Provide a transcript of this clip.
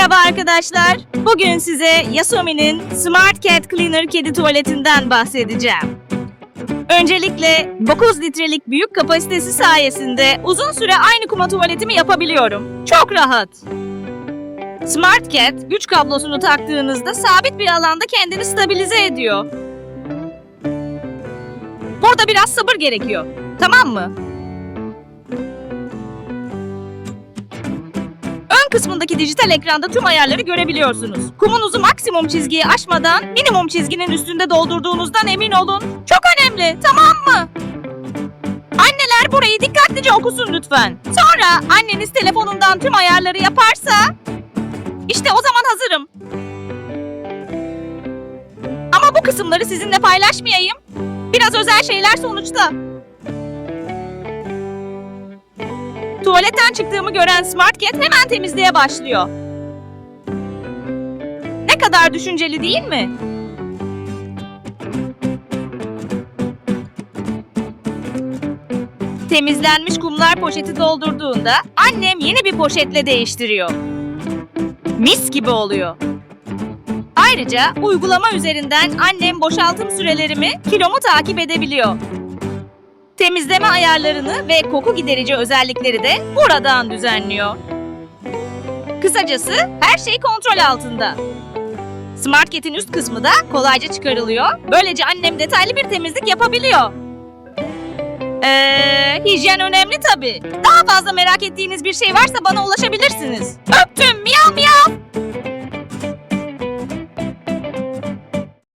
Merhaba arkadaşlar. Bugün size Yasumi'nin Smart Cat Cleaner kedi tuvaletinden bahsedeceğim. Öncelikle 9 litrelik büyük kapasitesi sayesinde uzun süre aynı kuma tuvaletimi yapabiliyorum. Çok rahat. Smart Cat güç kablosunu taktığınızda sabit bir alanda kendini stabilize ediyor. Burada biraz sabır gerekiyor. Tamam mı? Kısmındaki dijital ekranda tüm ayarları görebiliyorsunuz. Kumunuzu maksimum çizgiyi aşmadan minimum çizginin üstünde doldurduğunuzdan emin olun. Çok önemli, tamam mı? Anneler burayı dikkatlice okusun lütfen. Sonra anneniz telefonundan tüm ayarları yaparsa işte o zaman hazırım. Ama bu kısımları sizinle paylaşmayayım. Biraz özel şeyler sonuçta. Tuvaletten çıktığımı gören Smart Cat hemen temizliğe başlıyor. Ne kadar düşünceli değil mi? Temizlenmiş kumlar poşeti doldurduğunda annem yeni bir poşetle değiştiriyor. Mis gibi oluyor. Ayrıca uygulama üzerinden annem boşaltım sürelerimi, kilomu takip edebiliyor. Temizleme ayarlarını ve koku giderici özellikleri de buradan düzenliyor. Kısacası her şey kontrol altında. SmartCat'in üst kısmı da kolayca çıkarılıyor. Böylece annem detaylı bir temizlik yapabiliyor. Ee, hijyen önemli tabii. Daha fazla merak ettiğiniz bir şey varsa bana ulaşabilirsiniz. Öptüm miyav miyav.